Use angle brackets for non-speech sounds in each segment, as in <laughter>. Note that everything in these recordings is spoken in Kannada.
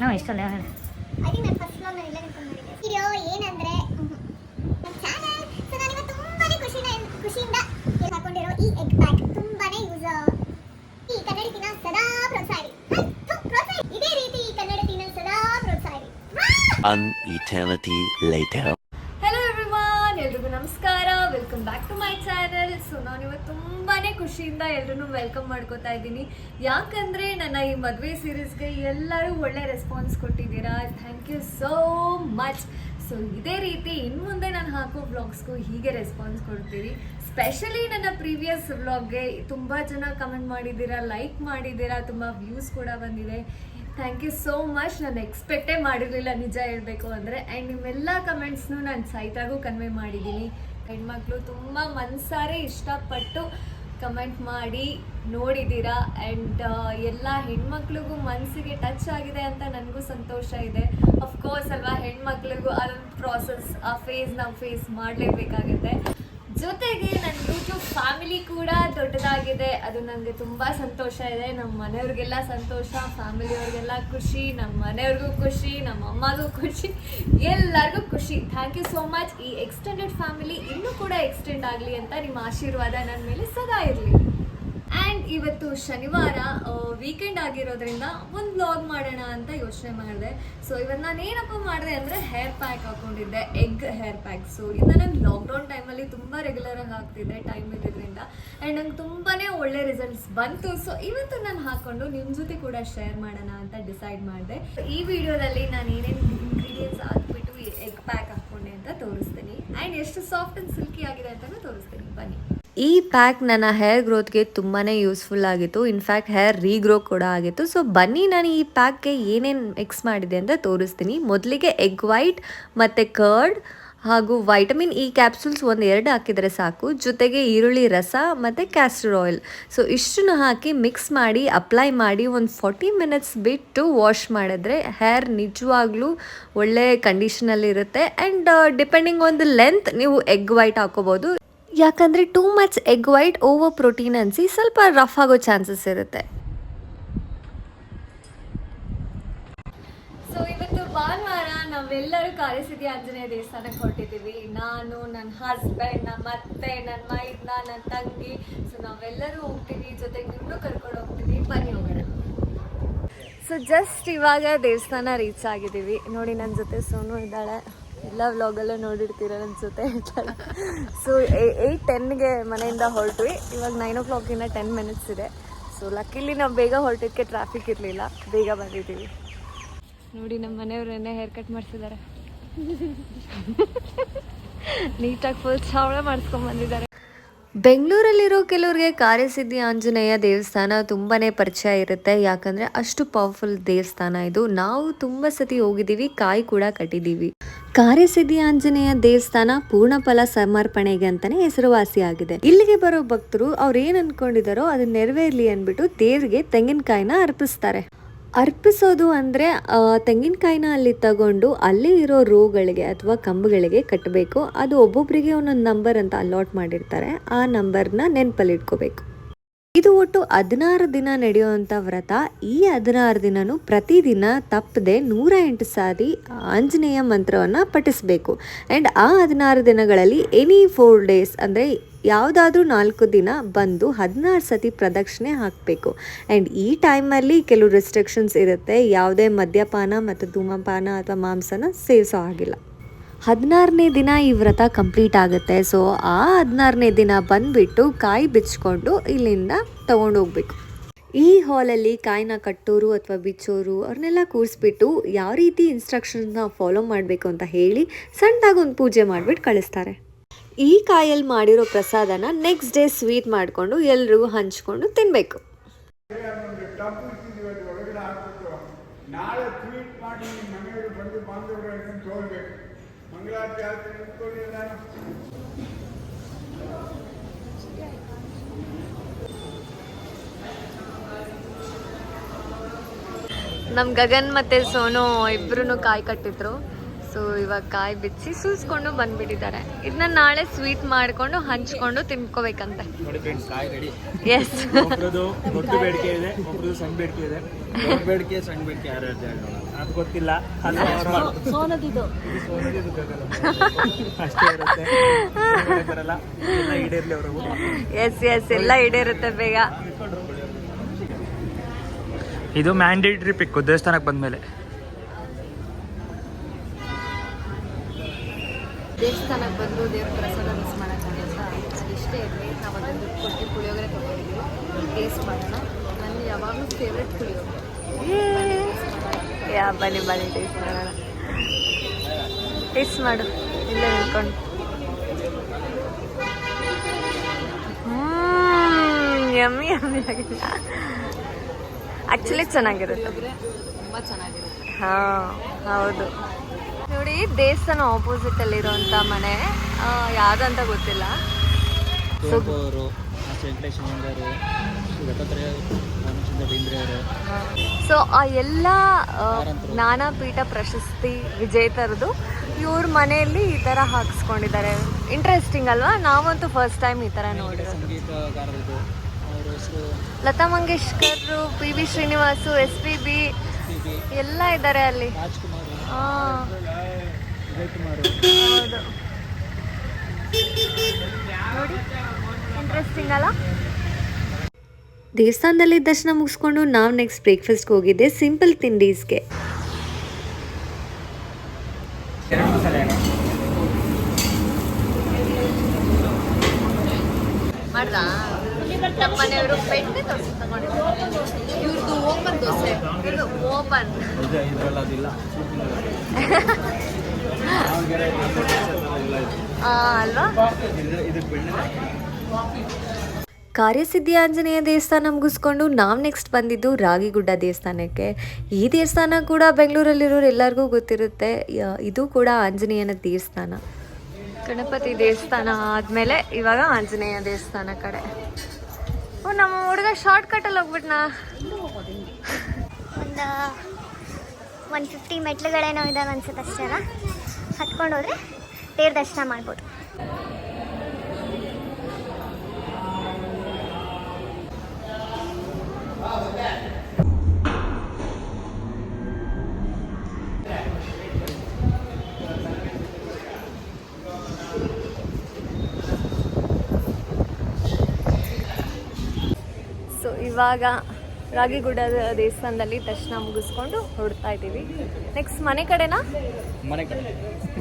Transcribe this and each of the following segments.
ಹಾಂ ಇಷ್ಟಲ್ಲ ಹೇಳಿ ಐ ಥಿಂಕ್ ನಾನು ಫಸ್ಟ್ ವ್ಲಾಗ್ ನಾನು ಇಲ್ಲೇ ನಿಂತ್ಕೊಂಡು ಮಾಡಿದ್ದೆ. ವಿಡಿಯೋ ಏನಂದ್ರೆ ನಮ್ಮ ಚಾನಲ್ ಸೊ ನಾನಿವತ್ತು ತುಂಬಾನೇ ಖುಷಿನ ಖುಷಿಯಿಂದ ಹಾಕೊಂಡಿರೋ ಈ ಎಗ್ ಪ್ಯಾಕ್ ತುಂಬಾನೇ ಯೂಸ್ ಈ ಕನ್ನಡತಿನ ಸದಾ ಪ್ರೋತ್ಸಾಹ. ಪ್ರೋತ್ಸಾಹ. ಇದೇ ರೀತಿ ಈ ಕನ್ನಡತಿನ ಸದಾ ಪ್ರೋತ್ಸಾಹ. An eternity later. ವೆಲ್ಕಮ್ ಮಾಡ್ಕೋತಾ ಇದ್ದೀನಿ. ಯಾಕಂದ್ರೆ ನನ್ನ ಈ ಮದುವೆ ಸೀರೀಸ್ಗೆ ಎಲ್ಲರೂ ಒಳ್ಳೆ ರೆಸ್ಪಾನ್ಸ್ ಕೊಟ್ಟಿದ್ದೀರಾ? Thank you so much so ಇದೇ ರೀತಿ ಇನ್ನು ಮುಂದೆ ನಾನು ಹಾಕೋ ಬ್ಲಾಗ್ಸ್ಗೂ ಹೀಗೆ ರೆಸ್ಪಾನ್ಸ್ ಕೊಡ್ತೀರಿ ಸ್ಪೆಷಲಿ ನನ್ನ ಪ್ರೀವಿಯಸ್ ವ್ಲಾಗ್ಗೆ ತುಂಬ ಜನ ಕಮೆಂಟ್ ಮಾಡಿದ್ದೀರಾ ಲೈಕ್ ಮಾಡಿದ್ದೀರಾ, ತುಂಬ ವ್ಯೂಸ್ ಕೂಡ ಬಂದಿದೆ. ಥ್ಯಾಂಕ್ ಯು ಸೋ ಮಚ್ ನಾನು ಎಕ್ಸ್ಪೆಕ್ಟೇ ಮಾಡಿರಲಿಲ್ಲ, ನಿಜ ಹೇಳಬೇಕು ಅಂದರೆ. ಆ್ಯಂಡ್ ನಿಮ್ಮೆಲ್ಲ ಕಮೆಂಟ್ಸ್ನೂ ನಾನು ಸೈತಾಗೂ ಕನ್ವೆ ಮಾಡಿದ್ದೀನಿ. ಹೆಣ್ಮಕ್ಳು ತುಂಬ ಮನಸಾರೆ ಇಷ್ಟಪಟ್ಟು ಕಮೆಂಟ್ ಮಾಡಿ ನೋಡಿದ್ದೀರಾ ಆ್ಯಂಡ್ ಎಲ್ಲ ಹೆಣ್ಮಕ್ಳಿಗೂ ಮನಸ್ಸಿಗೆ ಟಚ್ ಆಗಿದೆ ಅಂತ ನನಗೂ ಸಂತೋಷ ಇದೆ. ಅಫ್ಕೋರ್ಸ್ ಅಲ್ವಾ, ಹೆಣ್ಮಕ್ಳಿಗೂ ಅದೊಂದು ಪ್ರಾಸೆಸ್ ಆ ಫೇಸ್ ನಾವು ಫೇಸ್ ಮಾಡಲೇಬೇಕಾಗುತ್ತೆ. ಜೊತೆಗೆ ನನ್ನ ಯೂಟ್ಯೂಬ್ ಫ್ಯಾಮಿಲಿ ಕೂಡ ದೊಡ್ಡದಾಗಿದೆ. ಅದು ನನಗೆ ತುಂಬ ಸಂತೋಷ ಇದೆ. ನಮ್ಮ ಮನೆಯವ್ರಿಗೆಲ್ಲ ಸಂತೋಷ ಫ್ಯಾಮಿಲಿಯವ್ರಿಗೆಲ್ಲ ಖುಷಿ ನಮ್ಮ ಮನೆಯವ್ರಿಗೂ ಖುಷಿ ನಮ್ಮ ಅಮ್ಮಗೂ ಖುಷಿ, ಎಲ್ಲರಿಗೂ ಖುಷಿ. ಥ್ಯಾಂಕ್ ಯು ಸೋ ಮಚ್ ಈ ಎಕ್ಸ್ಟೆಂಡೆಡ್ ಫ್ಯಾಮಿಲಿ ಇನ್ನೂ ಕೂಡ ಎಕ್ಸ್ಟೆಂಡ್ ಆಗಲಿ ಅಂತ ನಿಮ್ಮ ಆಶೀರ್ವಾದ ನನ್ನ ಮೇಲೆ ಸದಾ ಇರಲಿ. ಆ್ಯಂಡ್ ಇವತ್ತು ಶನಿವಾರ ವೀಕೆಂಡ್ ಆಗಿರೋದ್ರಿಂದ ಒಂದು ಬ್ಲಾಗ್ ಮಾಡೋಣ ಅಂತ ಯೋಚನೆ ಮಾಡಿದೆ. ಸೊ ಇವತ್ತು ನಾನು ಏನಪ್ಪ ಮಾಡಿದೆ ಅಂದರೆ ಹೇರ್ ಪ್ಯಾಕ್ ಹಾಕೊಂಡಿದ್ದೆ ಎಗ್ ಹೇರ್ ಪ್ಯಾಕ್ ಸೊ ಇದು ನಾನು ಲಾಕ್ಡೌನ್ ಟೈಮಲ್ಲಿ ತುಂಬ ರೆಗ್ಯುಲರಾಗಿ ಹಾಕ್ತಿದ್ದೆ ಟೈಮ್ ಇರೋದ್ರಿಂದ ಆ್ಯಂಡ್ ನಂಗೆ ತುಂಬಾ ಒಳ್ಳೆ ರಿಸಲ್ಟ್ಸ್ ಬಂತು. ಸೊ ಇವತ್ತು ನಾನು ಹಾಕ್ಕೊಂಡು ನಿಮ್ಮ ಜೊತೆ ಕೂಡ ಶೇರ್ ಮಾಡೋಣ ಅಂತ ಡಿಸೈಡ್ ಮಾಡಿದೆ. ಈ ವಿಡಿಯೋದಲ್ಲಿ ನಾನು ಏನೇನು ಇಂಗ್ರೀಡಿಯೆಂಟ್ಸ್ ಹಾಕ್ಬಿಟ್ಟು ಎಗ್ ಪ್ಯಾಕ್ ಹಾಕ್ಕೊಂಡೆ ಅಂತ ತೋರಿಸ್ತೀನಿ. ಆ್ಯಂಡ್ ಎಷ್ಟು ಸಾಫ್ಟ್ ಆ್ಯಂಡ್ ಸಿಲ್ಕಿ ಆಗಿದೆ ಅಂತಲೂ ತೋರಿಸ್ತೀನಿ. ಬನ್ನಿ. ಈ ಪ್ಯಾಕ್ ನನ್ನ ಹೇರ್ ಗ್ರೋತ್ಗೆ ತುಂಬಾ ಯೂಸ್ಫುಲ್ ಆಗಿತ್ತು. ಇನ್ಫ್ಯಾಕ್ಟ್ ಹೇರ್ ರೀಗ್ರೋ ಕೂಡ ಆಗಿತ್ತು. ಸೊ ಬನ್ನಿ, ನಾನು ಈ ಪ್ಯಾಕ್ಗೆ ಏನೇನು ಮಿಕ್ಸ್ ಮಾಡಿದೆ ಅಂತ ತೋರಿಸ್ತೀನಿ. ಮೊದಲಿಗೆ ಎಗ್ ವೈಟ್ ಮತ್ತು ಕರ್ಡ್ ಹಾಗೂ ವೈಟಮಿನ್ ಇ ಕ್ಯಾಪ್ಸೂಲ್ಸ್ ಒಂದು ಎರಡು ಹಾಕಿದರೆ ಸಾಕು. ಜೊತೆಗೆ ಈರುಳ್ಳಿ ರಸ, ಮತ್ತು ಕ್ಯಾಸ್ಟರ್ ಆಯಿಲ್ ಸೊ ಇಷ್ಟನ್ನು ಹಾಕಿ ಮಿಕ್ಸ್ ಮಾಡಿ ಅಪ್ಲೈ ಮಾಡಿ ಒಂದು ಫಾರ್ಟಿ ಮಿನಿಟ್ಸ್ ಬಿಟ್ಟು ವಾಶ್ ಮಾಡಿದ್ರೆ ಹೇರ್ ನಿಜವಾಗ್ಲೂ ಒಳ್ಳೆ ಕಂಡೀಷನಲ್ಲಿರುತ್ತೆ and depending on the length ನೀವು ಎಗ್ ವೈಟ್ ಹಾಕೋಬೋದು. ಯಾಕಂದರೆ too much egg white over protein ಅನಿಸಿ ಸ್ವಲ್ಪ ರಫ್ ಆಗೋ ಚಾನ್ಸಸ್ ಇರುತ್ತೆ. ಸೊ ಇವತ್ತು ಭಾನುವಾರ ನಾವೆಲ್ಲರೂ ಕಾರಿಸಿದಿ ಆಂಜನೇಯ ದೇವಸ್ಥಾನಕ್ಕೆ ಹೊರಟಿದ್ದೀವಿ. ನಾನು ನನ್ನ ಹಸ್ಬೆಂಡ್ ನಮ್ಮ ಅತ್ತೆ ನನ್ನ ಮೈದ್ನ ನನ್ನ ತಂಗಿ. ಸೊ ನಾವೆಲ್ಲರೂ ಹೋಗ್ತೀವಿ. ಜೊತೆಗೆ ನಿಮ್ಮನ್ನು ಕರ್ಕೊಂಡು ಹೋಗ್ತೀವಿ. ಬನ್ನಿ ಹೋಗೋಣ. ಸೊ ಜಸ್ಟ್ ಇವಾಗ ದೇವಸ್ಥಾನ ರೀಚ್ ಆಗಿದ್ದೀವಿ. ನೋಡಿ ನನ್ನ ಜೊತೆ ಸೋನು ಇದ್ದಾಳೆ. ಎಲ್ಲ ವ್ಲಾಗಲ್ಲೂ ನೋಡಿರ್ತೀರ ಅನ್ಸುತ್ತೆ ಸೊ ಏಯ್ಟ್ ಟೆನ್ಗೆ ಮನೆಯಿಂದ ಹೊರಟ್ವಿ. ಇವಾಗ ನೈನ್ ಓ ಕ್ಲಾಕಿಂದ ಟೆನ್ ಮಿನಿಟ್ಸ್ ಇದೆ. ಸೊ ಲಕ್ಕಿಲಿ ನಾವು ಬೇಗ ಹೊರಟಿದ್ದಕ್ಕೆ ಟ್ರಾಫಿಕ್ ಇರಲಿಲ್ಲ. ಬೇಗ ಬಂದಿದ್ದೀವಿ. ನೋಡಿ ನಮ್ಮ ಮನೆಯವ್ರನ್ನೇ ಹೇರ್ ಕಟ್ ಮಾಡಿಸಿದ್ದಾರೆ. ನೀಟಾಗಿ ಫುಲ್ ಚಾವಳ ಮಾಡಿಸ್ಕೊಂಡ್ ಬಂದಿದ್ದಾರೆ. ಬೆಂಗಳೂರಲ್ಲಿರೋ ಕೆಲವ್ರಿಗೆ ಕಾರ್ಯಸಿದ್ಧಿ ಆಂಜನೇಯ ದೇವಸ್ಥಾನ ತುಂಬಾ ಪರಿಚಯ ಇರುತ್ತೆ. ಯಾಕಂದರೆ ಅಷ್ಟು ಪವರ್ಫುಲ್ ದೇವಸ್ಥಾನ ಇದು. ನಾವು ತುಂಬ ಸತಿ ಹೋಗಿದ್ದೀವಿ ಕಾಯಿ ಕೂಡ ಕಟ್ಟಿದ್ದೀವಿ. ಕಾರ್ಯಸಿದ್ಧಿ ಆಂಜನೇಯ ದೇವಸ್ಥಾನ ಪೂರ್ಣಫಲ ಸಮರ್ಪಣೆಗೆ ಅಂತಾನೆ ಹೆಸರುವಾಸಿಯಾಗಿದೆ. ಇಲ್ಲಿಗೆ ಬರೋ ಭಕ್ತರು ಅವ್ರು ಏನ್ ಅನ್ಕೊಂಡಿದಾರೋ ಅದು ನೆರವೇರ್ಲಿ ಅಂದ್ಬಿಟ್ಟು ದೇವ್ರಿಗೆ ತೆಂಗಿನಕಾಯಿನ ಅರ್ಪಿಸ್ತಾರೆ. ಅರ್ಪಿಸೋದು ಅಂದರೆ ತೆಂಗಿನಕಾಯಿನ ಅಲ್ಲಿ ತಗೊಂಡು ಅಲ್ಲಿ ಇರೋ ರೋಗಳಿಗೆ ಅಥವಾ ಕಂಬಗಳಿಗೆ ಕಟ್ಟಬೇಕು ಅದು ಒಬ್ಬೊಬ್ಬರಿಗೆ ಒಂದೊಂದು ನಂಬರ್ ಅಂತ ಅಲಾಟ್ ಮಾಡಿರ್ತಾರೆ. ಆ ನಂಬರ್ನ ನೆನಪಲ್ಲಿ ಇಟ್ಕೋಬೇಕು. ಇದು ಒಟ್ಟು ಹದಿನಾರು ದಿನ ನಡೆಯುವಂಥ ವ್ರತ. ಈ ಹದಿನಾರು ದಿನನೂ ಪ್ರತಿದಿನ ತಪ್ಪದೆ ನೂರ ಎಂಟು ಸಾರಿ ಆಂಜನೇಯ ಮಂತ್ರವನ್ನು ಪಠಿಸಬೇಕು. ಆ್ಯಂಡ್ ಆ ಹದಿನಾರು ದಿನಗಳಲ್ಲಿ ಎನಿ ಫೋರ್ ಡೇಸ್ ಅಂದರೆ ಯಾವುದಾದ್ರೂ ನಾಲ್ಕು ದಿನ ಬಂದು ಹದಿನಾರು ಸತಿ ಪ್ರದಕ್ಷಿಣೆ ಹಾಕಬೇಕು. ಆ್ಯಂಡ್ ಈ ಟೈಮಲ್ಲಿ ಕೆಲವು ರೆಸ್ಟ್ರಿಕ್ಷನ್ಸ್ ಇರುತ್ತೆ. ಯಾವುದೇ ಮದ್ಯಪಾನ ಮತ್ತು ಧೂಮಪಾನ ಅಥವಾ ಮಾಂಸನ ಸೇವಿಸೋ ಹಾಗಿಲ್ಲ. ಹದಿನಾರನೇ ದಿನ ಈ ವ್ರತ ಕಂಪ್ಲೀಟ್ ಆಗುತ್ತೆ. ಸೊ ಆ ಹದಿನಾರನೇ ದಿನ ಬಂದುಬಿಟ್ಟು ಕಾಯಿ ಬಿಚ್ಚಿಕೊಂಡು ಇಲ್ಲಿಂದ ತಗೊಂಡು ಹೋಗ್ಬೇಕು. ಈ ಹಾಲಲ್ಲಿ ಕಾಯಿನ ಕಟ್ಟೋರು ಅಥವಾ ಬಿಚ್ಚೋರು ಅವ್ರನ್ನೆಲ್ಲ ಕೂರಿಸ್ಬಿಟ್ಟು ಯಾವ ರೀತಿ ಇನ್ಸ್ಟ್ರಕ್ಷನ್ಸ್ನ ಫಾಲೋ ಮಾಡಬೇಕು ಅಂತ ಹೇಳಿ ಸಣ್ಣದಾಗಿ ಒಂದು ಪೂಜೆ ಮಾಡಿಬಿಟ್ಟು ಕಳಿಸ್ತಾರೆ. ಈ ಕಾಯಲ್ಲಿ ಮಾಡಿರೋ ಪ್ರಸಾದನ ನೆಕ್ಸ್ಟ್ ಡೇ ಸ್ವೀಟ್ ಮಾಡಿಕೊಂಡು ಎಲ್ಲರಿಗೂ ಹಂಚ್ಕೊಂಡು ತಿನ್ನಬೇಕು ಒಂದು ಟಬ್ ಇಟ್ಟಿದ್ದೀವಿ ಅದು ಒಳಗಡೆ ಹಾಕ್ಬಿಟ್ಟು ನಾಳೆ ಟ್ವೀಟ್ ಮಾಡಿ ನಿಮ್ಮ ಮನೆಯವರು ಬಂದು ಬಾಂಧವರು ಅಂತ ತೋರ್ಬೇಕು ನಮ್ಮ ಗಗನ್ ಮತ್ತೆ ಸೋನು ಇಬ್ರು ಕಾಯಿ ಕಟ್ಟಿದ್ರು. ಸೊ ಇವಾಗ ಕಾಯಿ ಬಿಚ್ಚಿ ಸೂಸ್ಕೊಂಡು ಬಂದ್ಬಿಟ್ಟಿದ್ದಾರೆ. ಇದನ್ನ ನಾಳೆ ಸ್ವೀಟ್ ಮಾಡ್ಕೊಂಡು ಹಂಚ್ಕೊಂಡು ತಿನ್ಕೋಬೇಕಂತೆ. ಎಸ್ ಬೇಡಿಕೆ ಇದೆ ಬೇಡಿಕೆ ಇದೆ. ಬೇಡಿಕೆ ಸಣ್ಣ ಬೇಡಿಕೆ ಯಾರು ಹೇಳ್ತಾರೆ ಅದು ಗೊತ್ತಿಲ್ಲ. ಅದು ಅವ್ರ- ಸೋನದಿದು. ಇದು ಸೋನದಿದು ಗಗನ. ಅಷ್ಟೇ ಇರುತ್ತೆ. ಬರಲ್ಲ ಎಲ್ಲ ಈಡೇರ್ಲಿ ಅವ್ರಿಗೂ ಎಸ್ ಎಸ್ ಎಲ್ಲ ಈಡೇರುತ್ತೆ ಬೇಗ. ಇದು ಮ್ಯಾಂಡೇಟ್ರಿ ಪಿಕ್ಕು ದೇವಸ್ಥಾನಕ್ಕೆ ಬಂದ್ಮೇಲೆ. ದೇವಸ್ಥಾನಕ್ಕೆ ಬಂದು ದೇವ್ರ ಪ್ರಸಾದ ಮಿಸ್ ಮಾಡೋಕ್ಕಾಗಲ್ಲ ಇಷ್ಟೇ ಇರಲಿ. ನಾವು ದುಡ್ಡು ಕೊಟ್ಟು ಪುಳಿಯೋಗರೆ ತೊಗೊಂಡಿದ್ದೀವಿ ಟೇಸ್ಟ್ ಮಾಡೋಣ. ನನ್ನ ಯಾವಾಗಲೂ ಫೇವ್ರೆಟ್ ಪುಳಿಯೋಗರೆ. ಯಾ ಬನ್ನಿ ಬನ್ನಿ ಟೇಸ್ಟ್ ಮಾಡೋಣ. ಟೇಸ್ಟ್ ಮಾಡು. ಇಲ್ಲೇ ನಿಂತ್ಕೊಂಡು. ಯಮ್ಮಿ ಯಮ್ಮಿ ಆಗಿಲ್ಲ. ಆ್ಯಕ್ಚುಲಿ ಚೆನ್ನಾಗಿರುತ್ತೆ. ತುಂಬ ಚೆನ್ನಾಗಿರುತ್ತೆ. ಹಾಂ ಹೌದು. ನೋಡಿ ದೇವಸ್ಥಾನ ಆಪೋಸಿಟ್ ಅಲ್ಲಿ ಇರುವಂತ ಮನೆ. ಯಾವುದಂತ ಯಾವ್ದಂತ ಗೊತ್ತಿಲ್ಲ. ಸೊ ಆ ಎಲ್ಲ ಜ್ಞಾನಪೀಠ ಪ್ರಶಸ್ತಿ ವಿಜೇತರದು ಇವ್ರ ಮನೆಯಲ್ಲಿ ಈ ಥರ ಹಾಕಿಸ್ಕೊಂಡಿದ್ದಾರೆ. ಇಂಟ್ರೆಸ್ಟಿಂಗ್ ಅಲ್ವಾ? ನಾವಂತೂ ಫಸ್ಟ್ ಟೈಮ್ ಈ ಥರ ನೋಡಿರೋದು. ಸಂಗೀತಗಾರರದು Lata Mangeshkar P B Srinivas S P B ಎಲ್ಲ ಇದ್ದಾರೆ ಅಲ್ಲಿ. ಹೌದು. ನೋಡಿ ಇಂಟ್ರೆಸ್ಟಿಂಗ್ ಅಲ್ಲ? ದೇವಸ್ಥಾನದಲ್ಲಿ ದರ್ಶನ ಮುಗಿಸ್ಕೊಂಡು ನಾವು ನೆಕ್ಸ್ಟ್ ಬ್ರೇಕ್ಫಾಸ್ಟ್ಗೆ ಹೋಗಿದ್ದೆ ಸಿಂಪಲ್ ತಿಂಡೀಸ್ಗೆ. <laughs> ಅಲ್ವಾ? ಕಾರ್ಯಸಿದ್ಧಿ ಆಂಜನೇಯ ದೇವಸ್ಥಾನ ಮುಗಿಸ್ಕೊಂಡು ನಾವು ನೆಕ್ಸ್ಟ್ ಬಂದಿದ್ದು ರಾಗಿಗುಡ್ಡ ದೇವಸ್ಥಾನಕ್ಕೆ. ಈ ದೇವಸ್ಥಾನ ಕೂಡ ಬೆಂಗಳೂರಲ್ಲಿರೋರು ಎಲ್ಲರಿಗೂ ಗೊತ್ತಿರುತ್ತೆ. ಇದು ಕೂಡ ಆಂಜನೇಯನ ದೇವಸ್ಥಾನ. ಗಣಪತಿ ದೇವಸ್ಥಾನ ಆದಮೇಲೆ ಇವಾಗ ಆಂಜನೇಯ ದೇವಸ್ಥಾನ ಕಡೆ. ಓ ನಮ್ಮ ಹುಡುಗ ಶಾರ್ಟ್ ಕಟ್ಟಲ್ಲಿ ಹೋಗ್ಬಿಟ್ನಾ? ಒಂದು ಒನ್ ಫಿಫ್ಟಿ ಮೆಟ್ಲುಗಳೇನೋ ಇದಾವೆ ಅನ್ಸುತ್ತೆ ಅಷ್ಟೇ ಹತ್ಕೊಂಡು ಹೋದ್ರೆ ದೇವ್ರ ದರ್ಶನ ಮಾಡ್ಬೋದು. ಇವಾಗ ರಾಗಿಗುಡ್ಡದ ದೇವಸ್ಥಾನದಲ್ಲಿ ದರ್ಶನ ಮುಗಿಸ್ಕೊಂಡು ಹೊರಡ್ತಾ ಇದ್ದೀವಿ. ನೆಕ್ಸ್ಟ್ ಮನೆ ಕಡೆನಾ? ಮನೆ ಕಡೆ.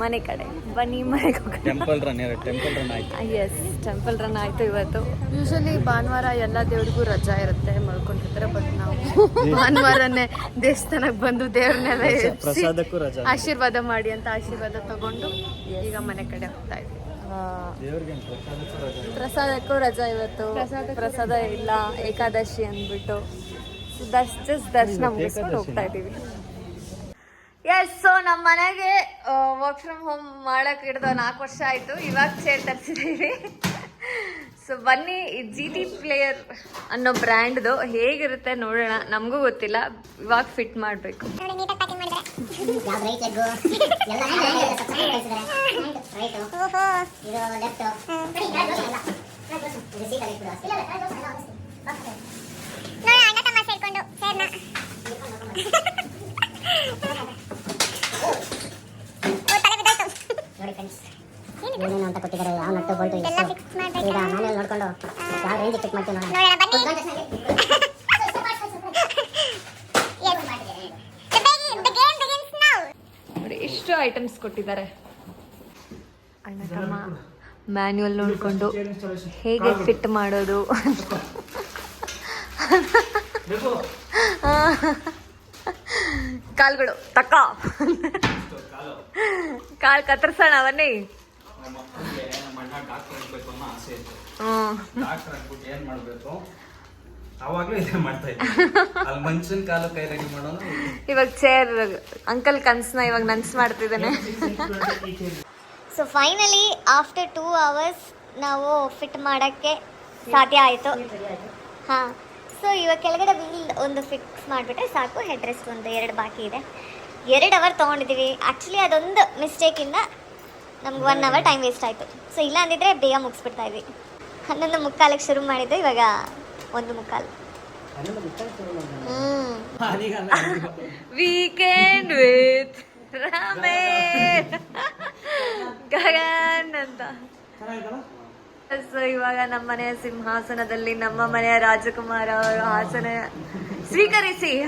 ಮನೆ ಕಡೆ. ಬನ್ನಿ ಮನೆಗೆ ಹೋಗೋಣ. ಟೆಂಪಲ್ ರನ್ ಟೆಂಪಲ್ ರನ್ ಆಯ್ತು. ಎಸ್ ಟೆಂಪಲ್ ರನ್ ಆಯ್ತು ಇವತ್ತು. ಯೂಶಲಿ ಭಾನುವಾರ ಎಲ್ಲ ದೇವ್ರಿಗೂ ರಜಾ ಇರುತ್ತೆ ಮಲ್ಕೊಂಡಿರ್ತಾರೆ ಬಟ್ ನಾವು <laughs> ಭಾನುವಾರನೇ ದೇವಸ್ಥಾನಕ್ಕೆ ಬಂದು ದೇವ್ರನ್ನೆಲ್ಲ ಪ್ರಸಾದಕ್ಕೂ ರಜಾ. ಆಶೀರ್ವಾದ ಮಾಡಿ ಅಂತ ಆಶೀರ್ವಾದ ತಗೊಂಡು ಈಗ ಮನೆ ಕಡೆ ಹೋಗ್ತಾ ಇದ್ವಿ ದೇವ್ರಿಗೆ ಪ್ರಸಾದಕ್ಕೂ ರಜಾ ಪ್ರಸಾದಕ್ಕೂ ರಜಾ ಇವತ್ತು. ಪ್ರಸಾದ ಇಲ್ಲ ಏಕಾದಶಿ ಅಂದ್ಬಿಟ್ಟು. ದರ್ಶ್ ಜಸ್ಟ್ ದರ್ಶನ ಮುಗಿಸ್ಕೊಂಡು ಹೋಗ್ತಾ ಇದ್ದೀವಿ. ಎಸ್ ಸೊ ನಮ್ಮ ಮನೆಗೆ ವರ್ಕ್ ಫ್ರಮ್ ಹೋಮ್ ಮಾಡಕ್ ಹಿಡ್ದು ನಾಲ್ಕು ವರ್ಷ ಆಯ್ತು. ಇವಾಗ ಚೇರ್ ತರಿಸಿದ್ದೀವಿ ಸೊ ಬನ್ನಿ ಜಿ ಟಿ ಪ್ಲೇಯರ್ ಅನ್ನೋ ಬ್ರ್ಯಾಂಡ್ದು ಹೇಗಿರುತ್ತೆ ನೋಡೋಣ. ನಮಗೂ ಗೊತ್ತಿಲ್ಲ. ಇವಾಗ ಫಿಟ್ ಮಾಡಬೇಕು. ನೋಡಿ ನೀಟಾಗಿ ಪ್ಯಾಕಿಂಗ್ ಮಾಡಿದ್ದಾರೆ ಯಾವ್ದು ರೈಟ್ ಲೆಗ್ಗು ಎಲ್ಲ ರೈಟು ಓಹೋ ಇದು ಲೆಫ್ಟ್ ನೋಡಿ ಅಣ್ಣ ತಮ್ಮ ಸೇರ್ಕೊಂಡು ಸೇರ್ನ ಓ ತಲೆ ಬಿದ್ದೋಯ್ತು ನೋಡಿ ಫ್ರೆಂಡ್ಸ್ ಏನೇನು ಅಂತ ಕೊಟ್ಟಿದ್ದಾರೆ ಯಾವ ನಟ್ಟು ಬೋಲ್ಟು ಎಲ್ಲ ಫಿಕ್ಸ್ ಮಾಡಬೇಕು ನೋಡ್ಕೊಂಡು ಯಾವ ರೇಂಜ್ ಚೆಕ್ ಮಾಡ್ತೀನಿ. ನೋಡಿ ಎಷ್ಟು ಐಟಮ್ಸ್ ಕೊಟ್ಟಿದ್ದಾರೆ. ಅಣ್ಣ ತಮ್ಮ ಮ್ಯಾನ್ಯುವಲ್ ನೋಡಿಕೊಂಡು ಹೇಗೆ ಫಿಟ್ ಮಾಡೋದು <laughs> ಕಾಲ್ಗಳು ತಕ್ಕ. ಕಾಲ್ ಕತ್ತರಿಸೋಣ ಬನ್ನಿ. ಡಾಕ್ಟರ್ ಆಗ್ಬಿಟ್ಟು ಏನ್ ಮಾಡ್ಬೇಕು? ಅವಾಗ್ಲೂ ಇದೇ ಮಾಡ್ತಾ ಇದ್ದೆ. ಅಲ್ಲಿ ಮನುಷ್ಯನ ಕಾಲು ಕೈ ರೆಡಿ ಮಾಡೋನು ಇವಾಗ ಚೇರ್ ಅಂಕಲ್ ಕನ್ಸ್ನ ಇವಾಗ ನನ್ಸ್ ಮಾಡ್ತಿದ್ದಾನೆ. So finally after two hours ನಾವು ಫಿಟ್ ಮಾಡೋಕ್ಕೆ ಸಾಧ್ಯ ಆಯಿತು. ಹಾಂ. ಸೊ ಇವಾಗ ಕೆಳಗಡೆ ವೀಲ್ ಒಂದು ಫಿಕ್ಸ್ ಮಾಡಿಬಿಟ್ರೆ ಸಾಕು. ಹೆಡ್ ರೆಸ್ಟ್ ಒಂದು ಎರಡು ಬಾಕಿ ಇದೆ. ಎರಡು ಅವರ್ ತೊಗೊಂಡಿದ್ದೀವಿ. ಆ್ಯಕ್ಚುಲಿ ಅದೊಂದು ಮಿಸ್ಟೇಕಿಂದ ನಮ್ಗೆ ಒನ್ ಅವರ್ ಟೈಮ್ ವೇಸ್ಟ್ ಆಯಿತು. ಸೊ ಇಲ್ಲ ಅಂದಿದ್ರೆ ಬೇಗ ಮುಗಿಸ್ಬಿಡ್ತಾ ಇದ್ವಿ. ಹನ್ನೊಂದು ಮುಕ್ಕಾಲಕ್ಕೆ ಶುರು ಮಾಡಿದ್ದೆ ಇವಾಗ ಒಂದು ಮುಕ್ಕಾಲು. ವೀಕೆಂಡ್ ವಿತ್ ರಮೇಶ್ ಗಗನ್ ಅಂತ ಸೊ ಇವಾಗ ನಮ್ಮ ಮನೆಯ ಸಿಂಹಾಸನದಲ್ಲಿ ನಮ್ಮ ಮನೆಯ ರಾಜಕುಮಾರ ಅವರು ಹಾಸನ ಸ್ವೀಕರಿಸಿ. <laughs>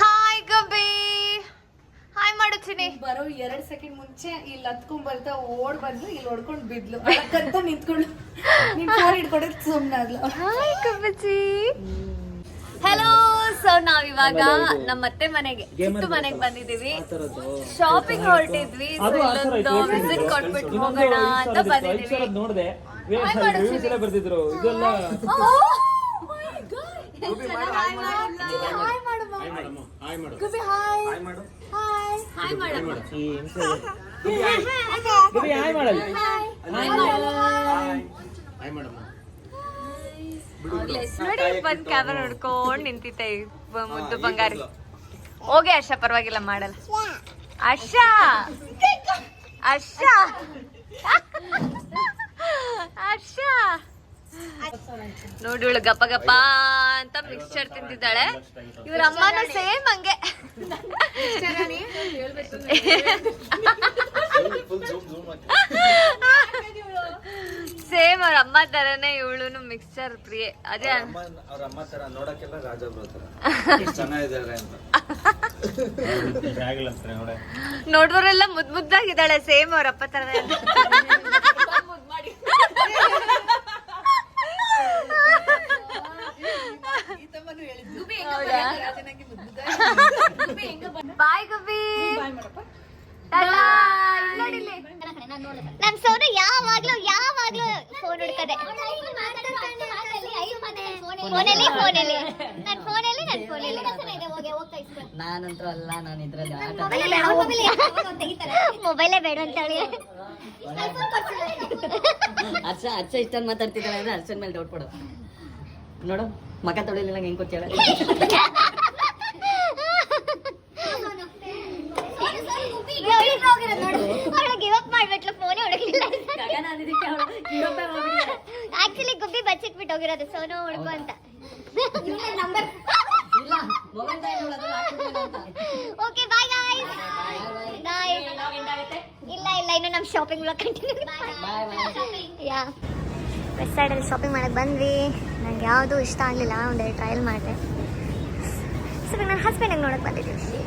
ಹಾಯ್ ಗಬ್ಬಿ ಮಾಡುತ್ತೀನಿ ಬರೋ ಎರಡ್ ಸೆಕೆಂಡ್ ಮುಂಚೆ ಇಲ್ಲಿ ಹತ್ಕೊಂಡ್ ಬರ್ತಾ ಓಡ್ ಬಂದ್ಲು ಇಲ್ಲಿ ಹೊಡ್ಕೊಂಡ್ ಬಿದ್ಲು ಅದಕ್ಕಂತ ನಿಂತ್ಕೊಂಡು ನಿನ್ ಫೋನ್ ಹಿಡ್ಕೊಂಡ್ರೆ ಹಾಯ್ ಕಬ್ಬಚ್ಚಿ ಹಲೋ ಸೊ ನಾವಿವಾಗ ನಮ್ಮ ಅತ್ತೆ ಮನೆಗೆ ಚಿಕ್ಕ ಮನೆಗೆ ಬಂದಿದೀವಿ ಶಾಪಿಂಗ್ ಹೊರಟಿದ್ವಿ ವಿಸಿಟ್ ಕೊಟ್ಬಿಟ್ಟು ಹೋಗೋಣ ಅಂತ ಬಂದಿದೀವಿ ನೋಡಿದೆ ಹಾಯ್ ಮಾಡು ಹಾಯ್ ಮಾಡು ಹಾಯ್ ಮಾಡು ಹಾಯ್ ಮಾಡಮ್ಮ ಹಾಯ್ ಮಾಡಲ್ಲ ನೋಡಿ ಬಂದ್ ಕ್ಯಾಮರಾ ನೋಡ್ಕೊಂಡ್ ನಿಂತಿತ್ತೆ ಮುದ್ದು ಬಂಗಾರಿ. ಹೋಗಿ ಅರ್ಷ ಪರವಾಗಿಲ್ಲ ಮಾಡಲ್ಲ. ಅರ್ಷ ಅರ್ಷ ಹರ್ಷ ನೋಡಿ ಇವಳು ಗಪ್ಪ ಗಪ್ಪ ಅಂತ ಮಿಕ್ಸ್ಚರ್ ತಿಂತಿದ್ದಾಳೆ. ಇವ್ರ ಅಮ್ಮನ ಸೇಮ್ ಹಂಗೆ. ಸೇಮ್ ಅವ್ರ ಅಮ್ಮ ತರನೇ ಇವಳು ಮಿಕ್ಸ್ಚರ್ ಪ್ರಿಯೆ. ಅದೇ ಅವ್ರ ಅಮ್ಮ ತರ ನೋಡಕ್ಕೆಲ್ಲ <laughs> ಚೆನ್ನಾಗಿದ್ದಾರೆ ನೋಡ್ದವ್ರೆಲ್ಲ ಮುದ್ ಮುದ್ದಾಗಿದ್ದಾಳೆ ಸೇಮ್ ಅವ್ರ ಅಪ್ಪ ತರನೇ <laughs> ಬಾಯ್ ಗುಬ್ಬಿ ಟಾಟಾ. ಇಲ್ಲ್ ನೋಡಿ ಇಲ್ಲಿ. ನಮ್ ಸೋನು ಯಾವಾಗ್ಲೂ ಯಾವಾಗ್ಲೂ ಫೋನ್ ಹುಡ್ಕದೆ ಫೋನಲ್ಲಿ ಫೋನಲ್ಲಿ ನನ್ ಫೋನಲ್ಲಿ ನನ್ ಫೋನಲ್ಲಿ ನಾನಂತ್ರ ಅಲ್ಲ ನಾನು ಇದ್ರಲ್ಲಿ ಆಟ ಮೊಬೈಲೇ ಬೇಡ ಅಂತ ಹೇಳಿ ಹರ್ಷ ಹರ್ಷ ಇಷ್ಟೊಂದು ಮಾತಾಡ್ತಿದ್ದಾಳೆ ಅಂದ್ರೆ ಹರ್ಷನ ಮೇಲೆ ಡೌಟ್ ಕೊಡು ನೋಡು ಮಕ ತೊಳಿಲಿಲ್ಲ ಹೆಂಗ್ ಅಪ್ ಮಾಡ್ಬಿಟ್ಲು ಫೋನೇ ಹುಡುಗಿಲ್ಲ ಆಕ್ಚುಲಿ ಗುಬ್ಬಿ ಬಚ್ಚಿಟ್ಬಿಟ್ಟು ಹೋಗಿರೋದು ಸೋನು ಹುಡುಗು ಅಂತ. ಓಕೆ ಬಾಯ್ ಗಾಯ್ಸ್ ಬಾಯ್ ಇಲ್ಲ ಇಲ್ಲ ಇನ್ನು ನಮ್ಮ ಶಾಪಿಂಗ್ ಬ್ಲಾಗ್ ಕಂಟಿನ್ಯೂ ಯಾ ವೆಸ್ಟ್ ಸೈಡಲ್ಲಿ ಶಾಪಿಂಗ್ ಮಾಡಕ್ಕೆ ಬಂದ್ವಿ. ನಂಗೆ ಯಾವುದು ಇಷ್ಟ ಆಗಲಿಲ್ಲ ಒಂದೆರಡು ಟ್ರಯಲ್ ಮಾಡಿದೆ. ಸೊ ಇವಾಗ ನನ್ನ ಹಸ್ಬೆಂಡಿಗೆ ನೋಡಕ್ಕೆ ಬಂದಿದ್ದೀವಿ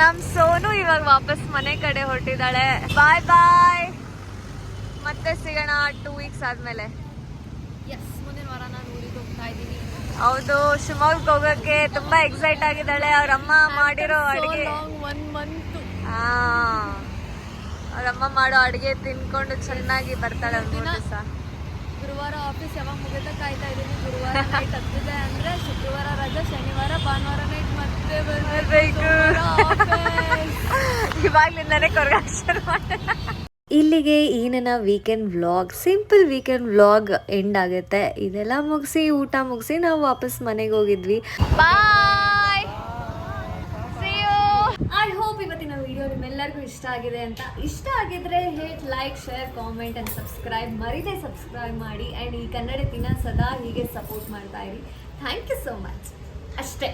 ನಮ್ ಸೋನು ಇವಾಗ ವಾಪಸ್ ಮನೆ ಕಡೆ ಹೊರಟಿದ್ದಾಳೆ ಬಾಯ್ ಬಾಯ್ ಮತ್ತೆ ಸಿಗೋಣ ಟೂ ವೀಕ್ಸ್ ಆದ್ಮೇಲೆ. ಎಸ್ ಮುಂದಿನ ವಾರ ನಾನು ಊರಿಗೆ ಹೋಗ್ತಾ ಇದ್ದೀನಿ. ಹೌದು ಶಿವಮೊಗ್ಗ ಹೋಗಕ್ಕೆ ತುಂಬಾ ಎಕ್ಸೈಟ್ ಆಗಿದ್ದಾಳೆ. ಅವ್ರ ಅಮ್ಮ ಮಾಡಿರೋ ಅಡಿಗೆ. ಒನ್ ಮಂತ್ ಆ ಅವ್ರಮ್ಮ ಮಾಡೋ ಅಡಿಗೆ ತಿನ್ಕೊಂಡು ಚೆನ್ನಾಗಿ ಬರ್ತಾಳೆ ಒಂದು ದಿವಸ. ಗುರುವಾರ ಆಫೀಸ್ ಯಾವಾಗ ಮುಗಿತ ಕಾಯ್ತಾ ಇದ್ದೀನಿ. ಗುರುವಾರ ನೈಟ್ ಹತ್ತಿದೆ ಅಂದ್ರೆ ಶುಕ್ರವಾರ ರಜೆ ಶನಿವಾರ ಭಾನುವಾರ ನೈಟ್ ಮತ್ತೆ ಬರ್ಬೇಕು. <laughs> ಇವಾಗ್ಲಿಂದಾನೇ ಕೊರಗಾಕ್ ಶುರು ಮಾಡ ಇಲ್ಲಿಗೆ ಈ ನನ್ನ weekend vlog simple weekend vlog end ಆಗುತ್ತೆ. ಇದೆಲ್ಲ ಮುಗಿಸಿ ಊಟ ಮುಗಿಸಿ ನಾವು ವಾಪಸ್ ಮನೆಗೆ ಹೋಗಿದ್ವಿ. ಬಾಯ್ ಐ ಹೋಪ್ ಇವತ್ತಿನ ವಿಡಿಯೋ ನಿಮ್ಮೆಲ್ಲರಿಗೂ ಇಷ್ಟ ಆಗಿದೆ ಅಂತ. ಇಷ್ಟ ಆಗಿದ್ರೆ hate like share comment and subscribe ಮರಿದೆ subscribe ಮಾಡಿ. ಆ್ಯಂಡ್ ಈ ಕನ್ನಡ ದಿನ ಸದಾ ಹೀಗೆ ಸಪೋರ್ಟ್ ಮಾಡ್ತಾ ಇರಿ. ಥ್ಯಾಂಕ್ ಯು ಸೋ ಮಚ್ ಅಷ್ಟೇ.